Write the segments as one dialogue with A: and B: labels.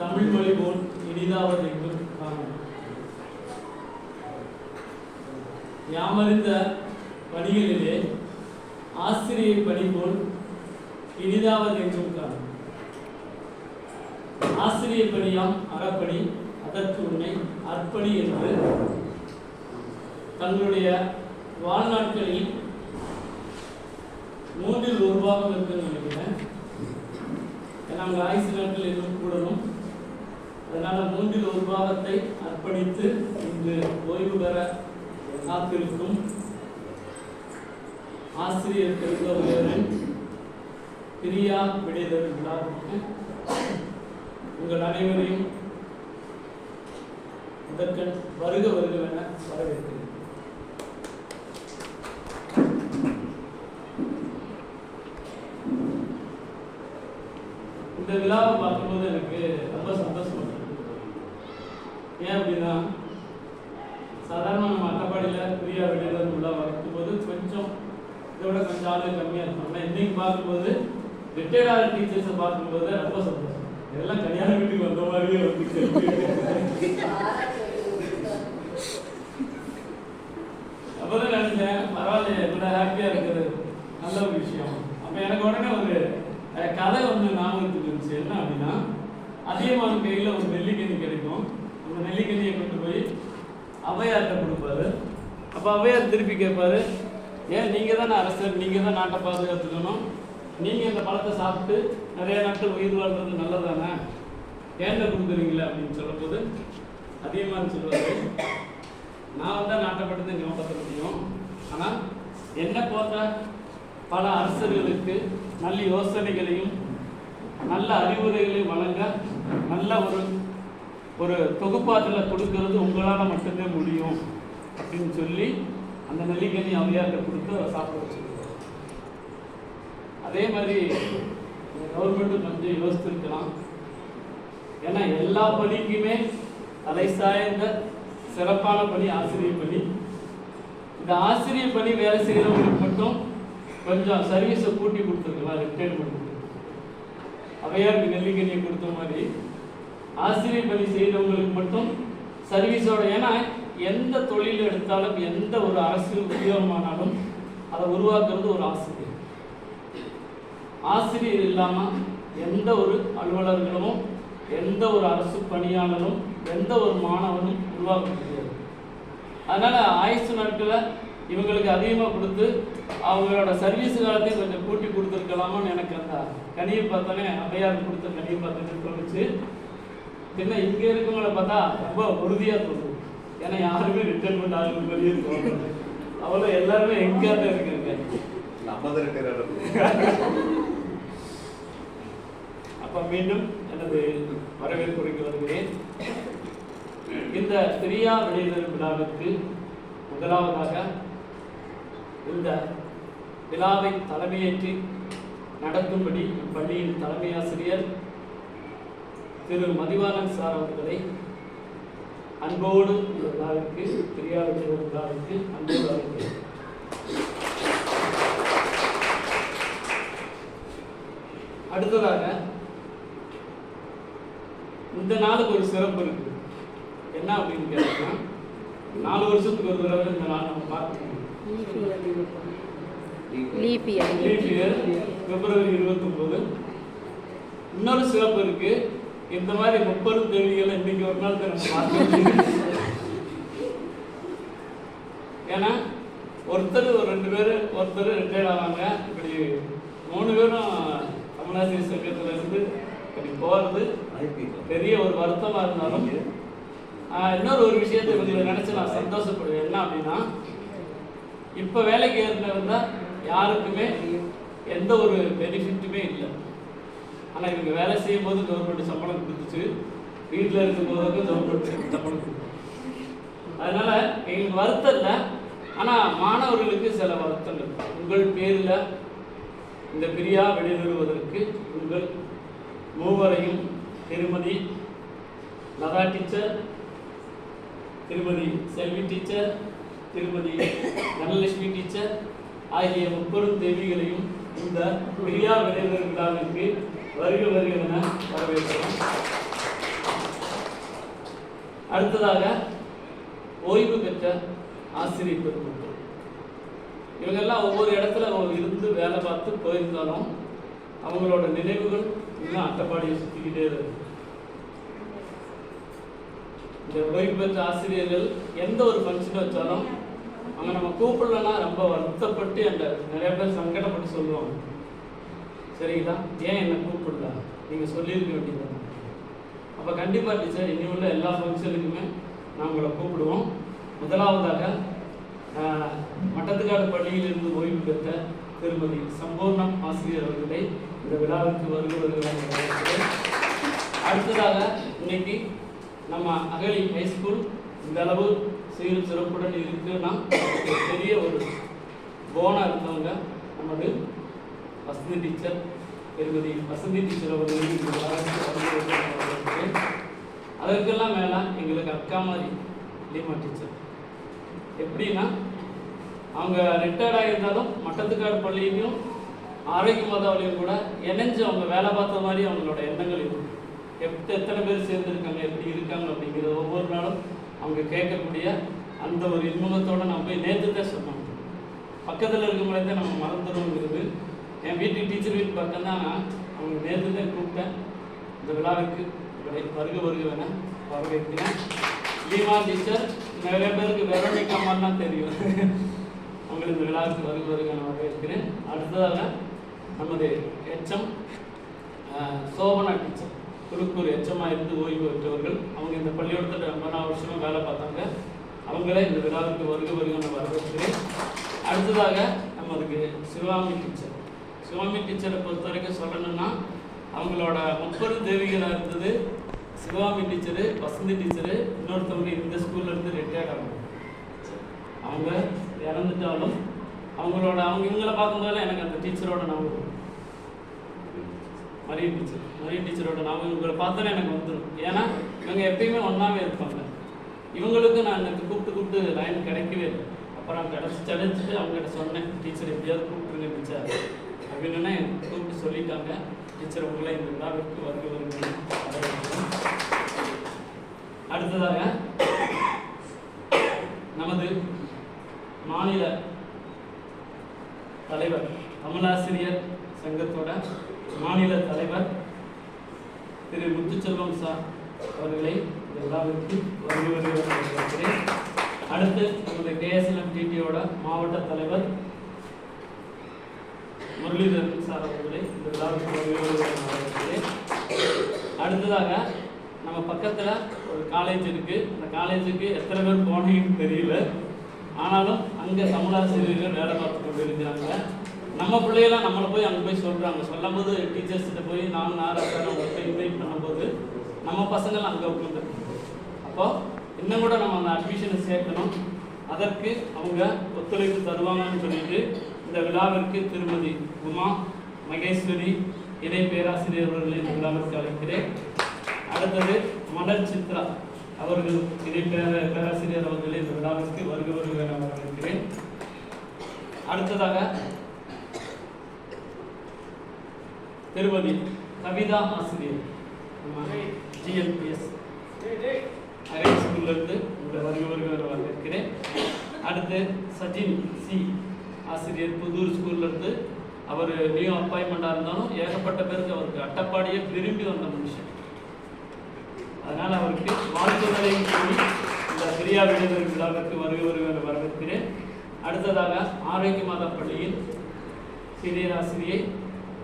A: தமிழ் மொழி போல் இனிதாவது எங்கும் காணும் யாமறிந்த பணிகளிலே ஆசிரியை பணி போல் இனிதாவது எங்கும் காணும் ஆசிரிய பணியாம் அறப்பணி அதற்கு உன்னை அற்பணி என்று தங்களுடைய வாழ்நாட்களில் மூன்றில் ஒரு பாகம் இருக்குன்னு நினைக்கிறேன். ஏன்னா அவங்க ஆயுசு நாட்கள் எதுவும் கூடணும். அதனால் மூன்றில் ஒரு பாகத்தை அர்ப்பணித்து இன்று ஓய்வு பெற காத்திருக்கும் ஆசிரியர் பெருந்தவர்கள் பிரியா விடைதல் விழாவுக்கு உங்கள் அனைவரையும் முதற்கண் வருக வருகவென வரவேற்கிறேன். இந்த விழாவை பார்க்கும்போது எனக்கு ஏன் அப்படின்னா சாதாரண நம்ம அட்டப்பாடியில் பிரியா வெளியிடர் விழா வைக்கும்போது கொஞ்சம் இதோட கொஞ்சம் ஆளு கம்மியாக இருக்கும் ஆனால் இன்னைக்கு பார்க்கும்போது ரிட்டையர்ட் ஆகிற டீச்சர்ஸை பார்க்கும்போது ரொம்ப சந்தோஷம். இதெல்லாம் கல்யாண வீட்டுக்கு வந்த மாதிரியே வந்து அப்பதான் நினைச்சேன் பரவாயில்ல இவ்வளோ ஹாப்பியாக இருக்குது நல்ல ஒரு விஷயம். அப்போ எனக்கு உடனே ஒரு கதை வந்து ஞாபகத்துக்கு இருந்துச்சு என்ன அப்படின்னா அதிகமான கையில் ஒரு ஒரு நெல்லிக்கல்லியை கொண்டு போய் அவையார்கிட்ட கொடுப்பாரு. அப்போ ஔவையார் திருப்பி கேட்பாரு ஏன் நீங்கள் தானே அரசர் நீங்கள் தான் நாட்டை பாதுகாத்துக்கணும். நீங்கள் இந்த பழத்தை சாப்பிட்டு நிறைய நாட்கள் உயிர் வாழ்றது நல்லதானே? ஏன்ட்ட கொடுக்குறீங்களே? அப்படின்னு சொல்லும்போது அதிகமாக சொல்லுவாரு. நான் வந்து நாட்டப்பட்டதை ஞாபகப்படுத்த முடியும். ஆனால் என்ன போன்ற பல அரசர்களுக்கு நல்ல யோசனைகளையும் நல்ல அறிவுரைகளையும் வழங்க நல்ல ஒரு ஒரு தொகுப்பாற்றலை கொடுக்கறது உங்களால் மட்டுமே முடியும் அப்படின்னு சொல்லி அந்த நெல்லிக்கனி அவையார்கிட்ட கொடுத்து அதை சாப்பிட வச்சுருக்கோம் அதே மாதிரி கவர்மெண்ட்டும் கொஞ்சம் யோசித்திருக்கலாம். ஏன்னா எல்லா பணிக்குமே தலை சாய்ந்த சிறப்பான பணி ஆசிரியர் பணி. இந்த ஆசிரியர் பணி வேலை செய்கிறவங்களுக்கு மட்டும் கொஞ்சம் சர்வீஸை கூட்டி கொடுத்துருக்கலாம் ரிட்டையர்மெண்ட் அவையாருக்கு நெல்லிக்கனியை கொடுத்த மாதிரி. ஆசிரியர் பணி செய்கிறவங்களுக்கு மட்டும் சர்வீஸோட ஏன்னா எந்த தொழில் எடுத்தாலும் எந்த ஒரு அரசியல் உத்தியோகமானாலும் அதை உருவாக்குறது ஒரு ஆசிரியர். ஆசிரியர் இல்லாமல் எந்த ஒரு அலுவலர்களும் எந்த ஒரு அரசு பணியாளரும் எந்த ஒரு மாணவனும் உருவாக்க முடியாது. அதனால் ஆயுசு நாட்களை இவங்களுக்கு அதிகமாக கொடுத்து அவங்களோட சர்வீஸ் காலத்தையும் கொஞ்சம் கூட்டி கொடுத்துருக்கலாமான்னு எனக்கு அந்த கனியை பார்த்தோன்னே அவையார் கொடுத்த கனியை பார்த்தோன்னு தோணுச்சு. என்ன இங்கே இருக்கவங்கள பார்த்தா ரொம்ப உறுதியாக தோணுது ஏன்னா யாருமே ரிட்டைர்மெண்ட் ஆகுற மாதிரியே தோணுது அவ்வளோ எல்லாருமே எங்கே தான்
B: ரிட்டையர்
A: அப்ப மீண்டும் எனது வரவேற்புரைக்கு வருகிறேன். இந்த பிரியா வெளியிடல் விழாவிற்கு முதலாவதாக இந்த விழாவை தலைமையேற்று நடத்தும்படி பள்ளியின் தலைமை ஆசிரியர் திரு மதிவானன் சார் அவர்களை அன்போடு இந்த விழாவிற்கு பிரியா வெளியிடல் விழாவிற்கு அன்போடு அழைக்கிறேன் அடுத்ததாக இந்த நாளுக்கு ஒரு சிறப்பு இருக்கு. என்ன அப்படின்னு கேட்டீங்கன்னா நாலு வருஷத்துக்கு ஒரு தடவை இந்த நாள் நம்ம பார்க்கணும். பிப்ரவரி இருபத்தொம்போது. இன்னொரு சிறப்பு இருக்கு. இந்த மாதிரி முப்பது தேதிகளை இன்னைக்கு ஒரு நாள் தான் பார்க்க ஏன்னா ஒருத்தர் ஒரு ரெண்டு பேர் ஒருத்தர் ரிட்டையர்ட் ஆவாங்க. இப்படி மூணு பேரும் தமிழாசிரியர் சங்கத்தில் இருந்து இப்படி போகிறது பெரிய ஒரு வருத்தமாக இருந்தாலும் இன்னொரு ஒரு விஷயத்தை கொஞ்சம் நினச்சி நான் சந்தோஷப்படுவேன். என்ன அப்படின்னா இப்போ வேலைக்கு ஏறினவங்க யாருக்குமே எந்த ஒரு பெனிஃபிட்டுமே இல்லை. ஆனால் இவங்க வேலை செய்யும் போது கவர்மெண்ட் சம்பளம் கொடுத்துச்சு. வீட்டில் இருக்கும் போது கவர்மெண்ட் சம்பளம் கொடுத்துச்சு அதனால எங்களுக்கு வருத்தம் இல்லை. ஆனால் மாணவர்களுக்கு சில வருத்தங்கள் உங்கள் பேரில் இந்த பிரியா வெளியிடுவதற்கு உங்கள் மூவரையும் திருமதி லதா டீச்சர் திருமதி செல்வி டீச்சர் திருமதி தனலட்சுமி டீச்சர் ஆகிய முப்பெரும் தேவிகளையும் இந்த பிரியா வெளியிடல் விழாவிற்கு வருக வருக என வரவேற்கிறோம். அடுத்ததாக ஓய்வு பெற்ற ஆசிரியர் பெருமக்கள். இவங்கெல்லாம் ஒவ்வொரு இடத்துல அவங்க இருந்து வேலை பார்த்து போயிருந்தாலும் அவங்களோட நினைவுகள் இன்னும் அட்டப்பாடியை சுற்றிக்கிட்டே இருக்கு. இந்த ஓய்வு பெற்ற ஆசிரியர்கள் எந்த ஒரு ஃபங்க்ஷன் வச்சாலும் அவங்க நம்ம கூப்பிடலன்னா ரொம்ப வருத்தப்பட்டு அந்த நிறைய பேர் சங்கடப்பட்டு சொல்லுவாங்க. சரிங்களா? ஏன் என்னை கூப்பிடல? நீங்கள் சொல்லியிருக்க வேண்டியது அப்போ கண்டிப்பாக டீச்சர் இனி உள்ள எல்லா ஃபங்க்ஷனுக்குமே நான் உங்களை கூப்பிடுவோம். முதலாவதாக மட்டத்துக்காடு பள்ளியிலிருந்து ஓய்வு பெற்ற திருமதி சம்பூர்ணம் ஆசிரியர் அவர்களை இந்த விழாவிற்கு வருகிறவர்கள் அடுத்ததாக இன்னைக்கு நம்ம அகலி ஹைஸ்கூல் இந்த அளவு சீரும் சிறப்புடன் இருக்குன்னா பெரிய ஒரு போனாக இருந்தவங்க நமது வசந்தி டீச்சர் திருமதி வசந்தி டீச்சர் அவர்களுக்கு அதற்கெல்லாம் மேலே எங்களுக்கு அக்கா மாதிரி லீமா டீச்சர் எப்படின்னா அவங்க ரிட்டையர்ட் ஆகியிருந்தாலும் மட்டத்துக்காடு பள்ளியிலையும் ஆரோக்கிய மாதாவிலையும் கூட இணைஞ்சு அவங்க வேலை பார்த்த மாதிரி அவங்களோட எண்ணங்கள் இருக்கும் எப் எத்தனை பேர் சேர்ந்துருக்காங்க எப்படி இருக்காங்க அப்படிங்கிறத ஒவ்வொரு நாளும் அவங்க கேட்கக்கூடிய அந்த ஒரு இன்முகத்தோடு நான் போய் நேற்று தான் சொன்னோம் பக்கத்தில் இருக்கும்போதே தான் நம்ம மறந்துடுவோங்கிறது என் வீட்டுக்கு டீச்சர் வீட்டு பக்கம் தான் நான் அவங்க நேற்று தான் கூப்பிட்டேன். இந்த விழாவுக்கு உங்களை வருக வருக வேண வரவேற்கிறேன். லீமா டீச்சர் நிறைய பேருக்கு வெரோனிகா மாதிரிலாம் தெரியும். அவங்களுக்கு இந்த விழாவுக்கு வருக வருக நான் வரவேற்கிறேன். அடுத்ததாக நமது எச்சம் சோபனா டீச்சர் திருப்பூர் எச்சமாக இருந்து ஓய்வு பெற்றவர்கள். அவங்க இந்த பள்ளிக்கூடத்தில் ரொம்ப நாள் வருஷமாக வேலை பார்த்தாங்க. அவங்களே இந்த விழாவுக்கு வருக வருக நான் வரவேற்கிறேன். அடுத்ததாக நமதுக்கு சிவாமி டீச்சர் சிவாமி டீச்சரை பொறுத்த வரைக்கும் சொல்லணும்னா அவங்களோட முப்பது தேவிகளாக இருந்தது சிவாமி டீச்சரு வசந்தி டீச்சரு இன்னொருத்தவங்க இந்த ஸ்கூல்ல இருந்து ரிட்டையர்ட் ஆகும் அவங்க இறந்துட்டாலும் அவங்களோட அவங்க இவங்களை பார்க்கும்போது எனக்கு அந்த டீச்சரோட ஞாபகம் மரியன் டீச்சர் மரியன் டீச்சரோட ஞாபகம் இவங்களை பார்த்தோன்னே எனக்கு வந்துடும் ஏன்னா இவங்க எப்பயுமே ஒன்றாவே இருப்பாங்க. இவங்களுக்கு நான் எனக்கு கூப்பிட்டு கூப்பிட்டு லைன் கிடைக்கவே இல்லை. அப்புறம் கிடச்சி கிடைச்சிட்டு அவங்ககிட்ட சொன்னேன் டீச்சர் எப்படியாவது கூப்பிட்டுருங்க டீச்சர் அப்படின்னு கூப்பிட்டு சொல்லிட்டாங்க. டீச்சர் உங்களை இந்த விழாவிற்கு வருக வருங்க அடுத்ததாக நமது மாநில தலைவர் தமிழாசிரியர் சங்கத்தோட மாநில தலைவர் திரு முத்துச்செல்வம் சார் அவர்களை இந்த விழாவிற்கு வருகிறேன் அடுத்து நமது கேஎஸ்எல்எம் டிடியோட மாவட்ட தலைவர் முரளிதரன் சார் அவர்களை இந்த அடுத்ததாக நம்ம பக்கத்தில் ஒரு காலேஜ் இருக்குது அந்த காலேஜுக்கு எத்தனை பேர் போனீங்கன்னு தெரியல. ஆனாலும் அங்கே தமிழாசிரியர்கள் வேலை பார்த்து கொண்டு இருக்கிறாங்க நம்ம பிள்ளைகளாம் நம்மளை போய் அங்கே போய் சொல்கிறாங்க சொல்லும்போது டீச்சர்ஸ்கிட்ட போய் நான் நாராசார் அவங்க போய் இன்வைட் பண்ணும்போது நம்ம பசங்கள் அங்கே உட்காந்துருக்காங்க அப்போது இன்னும் கூட நம்ம அந்த அட்மிஷனை சேர்க்கணும். அதற்கு அவங்க ஒத்துழைப்பு தருவாங்கன்னு சொல்லிட்டு இந்த விழாவிற்கு திருமதி உமா மகேஸ்வரி இணை பேராசிரியர் அவர்களை இந்த விழாவிற்கு அழைக்கிறேன். அடுத்தது மலர் சித்ரா அவர்கள் இணை பேராசிரியர் அவர்களை இந்த விழாவிற்கு வருக வருக என வரவேற்கிறேன். அடுத்ததாக திருமதி கவிதா ஆசிரியர் ஜிஎல்பிஎஸ் ஹை ஸ்கூல்லேருந்து உங்களை வருக வருக வரவேற்கிறேன். அடுத்து சஜின் சி ஆசிரியர் புதூர் ஸ்கூல்ல இருந்து அவர் நியூ அப்பாயின்மெண்ட்டாக இருந்தாலும் ஏகப்பட்ட பேருக்கு அவருக்கு அட்டப்பாடியே விரும்பி வந்த மனுஷன். அதனால் அவருக்கு வாழ்த்துதலையும் கூறி இந்த பிரியா விடுதல் விழாவிற்கு வருகை வருகிற வரவேற்கிறேன். அடுத்ததாக ஆரோக்கிய மாதா பள்ளியில் சீனியர் ஆசிரியை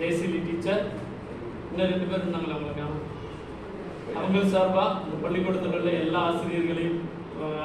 A: ஜெயசிலி டீச்சர். இன்னும் ரெண்டு பேர் இருந்தாங்களா அவங்களுக்கு அவங்க சார்பாக இந்த பள்ளிக்கூடத்தில் உள்ள எல்லா ஆசிரியர்களையும்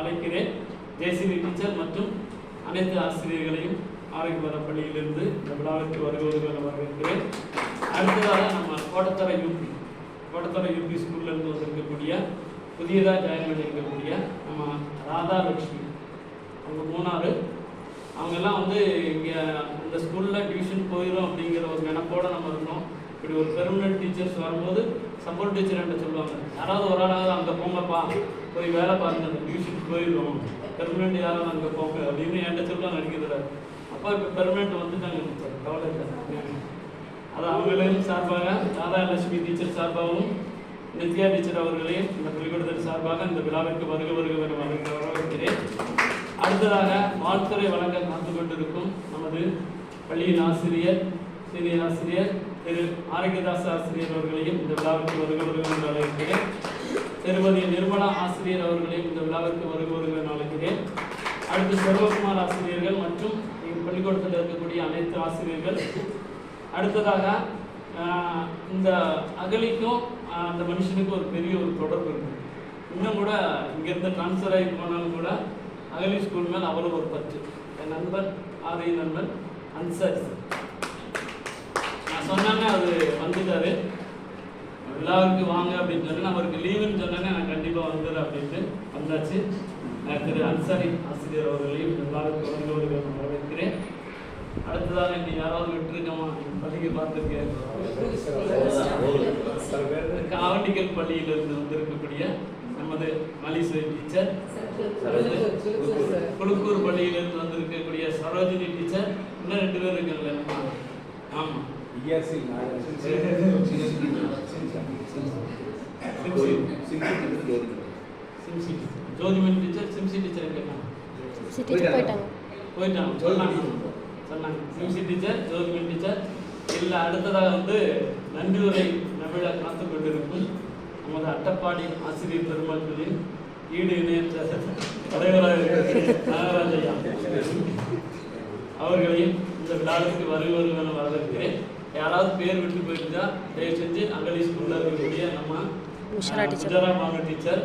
A: அழைக்கிறேன். ஜெயசிலி டீச்சர் மற்றும் அனைத்து ஆசிரியர்களையும் ஆரோக்கியமான பள்ளியிலிருந்து இந்த விழாவிற்கு வருவதற்கு வருக வரவேற்கிறேன் அடுத்ததாக நம்ம கோட்டத்தர யூபி கோட்டத்தர யூபி ஸ்கூல்லேருந்து வந்திருக்கக்கூடிய புதியதாக ஜாயின் பண்ணியிருக்கக்கூடிய நம்ம ராதா லட்சுமி. அவங்க மூணாறு. அவங்கெல்லாம் வந்து இங்கே இந்த ஸ்கூலில் டியூஷன் போயிடும் அப்படிங்கிற ஒரு நினைப்போட நம்ம இருந்தோம். இப்படி ஒரு பெர்மனன்ட் டீச்சர்ஸ் வரும்போது சப்போர்ட் டீச்சர் என்கிட்ட சொல்லுவாங்க யாராவது ஒரு ஆளாவது அங்கே போங்கப்பா. போய் வேலை பாருங்க அந்த டியூஷன் போயிடும் பெர்மனன்ட் யாராவது அங்கே போங்க. அப்படின்னு என்கிட்ட சொல்லுவாங்க அடிக்கிறதுல அப்போ இப்போ பெர்மனன்ட் வந்துட்டாங்க கவலை இல்லை. அது அவங்களையும் சார்பாக ராதாலட்சுமி டீச்சர் சார்பாகவும் நித்யா டீச்சர் அவர்களையும் இந்த பள்ளிக்கூடத்தின் சார்பாக இந்த விழாவிற்கு வருக வருக வரவேற்கிறேன். அடுத்ததாக வாழ்த்துறை வழங்க காத்து கொண்டிருக்கும் நமது பள்ளியின் ஆசிரியர் சீனியர் ஆசிரியர் திரு ஆரோக்கியதாஸ் ஆசிரியர் அவர்களையும் இந்த விழாவிற்கு வருக வருக என்று அழைக்கிறேன். திருமதி நிர்மலா ஆசிரியர் அவர்களையும் இந்த விழாவிற்கு வருக வருக என்று அழைக்கிறேன். அடுத்து சர்வகுமார் ஆசிரியர் பள்ளிக்கூடத்தில் இருக்கக்கூடிய அனைத்து ஆசிரியர்கள். அடுத்ததாக ஆஹ், இந்த அகலிக்கும் அந்த மனுஷனுக்கும் ஒரு பெரிய ஒரு தொடர்பு இருக்கு. இன்னும் கூட இங்கேருந்து ட்ரான்ஸ்ஃபர் ஆகி போனாலும் கூட அகலி ஸ்கூல் மேல் அவ்வளோ ஒரு பற்று. என் நண்பர் ஆரிய நண்பர் அன்சாரி. சார் நான் சொன்னாங்க அது வந்துட்டாரு. விழாவுக்கு வாங்க அப்படின்னு சொன்னேன் அவருக்கு லீவுன்னு சொன்னோன்னே நான் கண்டிப்பாக வந்துடுறேன் அப்படின்ட்டு வந்தாச்சு. திரு அன்சாரி ஆசிரியர் அவர்களையும் எல்லாருக்கும் விழாவுக்கு அடுத்ததாக இன்னைக்கு யாராவது விட்டுருக்கோமா பள்ளிக்கு பார்த்துருக்கேன். காவண்டிக்கல் பள்ளியிலிருந்து வந்திருக்கக்கூடிய நமது மலிசுவை டீச்சர் குழுக்கூர் பள்ளியிலிருந்து வந்திருக்கக்கூடிய சரோஜினி டீச்சர் இன்னும் ரெண்டு பேர் நம்ம ஆமாம் ஜோதிமணி டீச்சர் சிம்சி டீச்சர்
C: போயிட்டாங்க.
A: போயிட்டாங்க. சொன்னாங்க சொன்னாங்க. சிம்சி டீச்சர் ஜோதிமணி டீச்சர் இல்லை அடுத்ததாக வந்து நன்றி உரை நவிழ காத்து கொண்டிருக்கும் நமது அட்டப்பாடி ஆசிரியர் பெருமக்களின் ஈடு இணையற்ற தலைவராக நாகராஜையா அவர்களையும் இந்த விழாவிற்கு வருக வருவென வரவேற்கிறேன். யாராவது பேர் விட்டு போயிருந்தா தயவு செஞ்சு அகலி ஸ்கூல்ல இருக்கக்கூடிய நம்ம
C: உஷாரா
A: டீச்சர்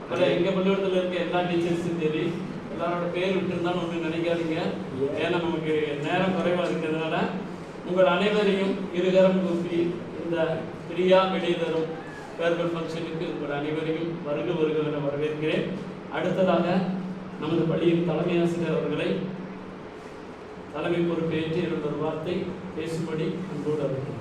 A: அப்புறம் எங்கள் பள்ளிக்கூடத்தில் இருக்க எல்லா டீச்சர்ஸும் சரி தன்னோட பேர் விட்டுருந்தாலும் ஒன்றும் நினைக்காதீங்க. ஏன்னா நமக்கு நேரம் குறைவாக இருக்கிறதுனால உங்கள் அனைவரையும் இருகரம் கூப்பி இந்த பிரியா வெளியதரும் தரும் ஃபங்க்ஷனுக்கு உங்கள் அனைவரையும் வருக வருக என வரவேற்கிறேன். அடுத்ததாக நமது பள்ளியின் தலைமை ஆசிரியர் அவர்களை தலைமை பொறுப்பேற்று இரண்டு ஒரு வார்த்தை பேசும்படி அன்போடு அழைக்கிறேன்.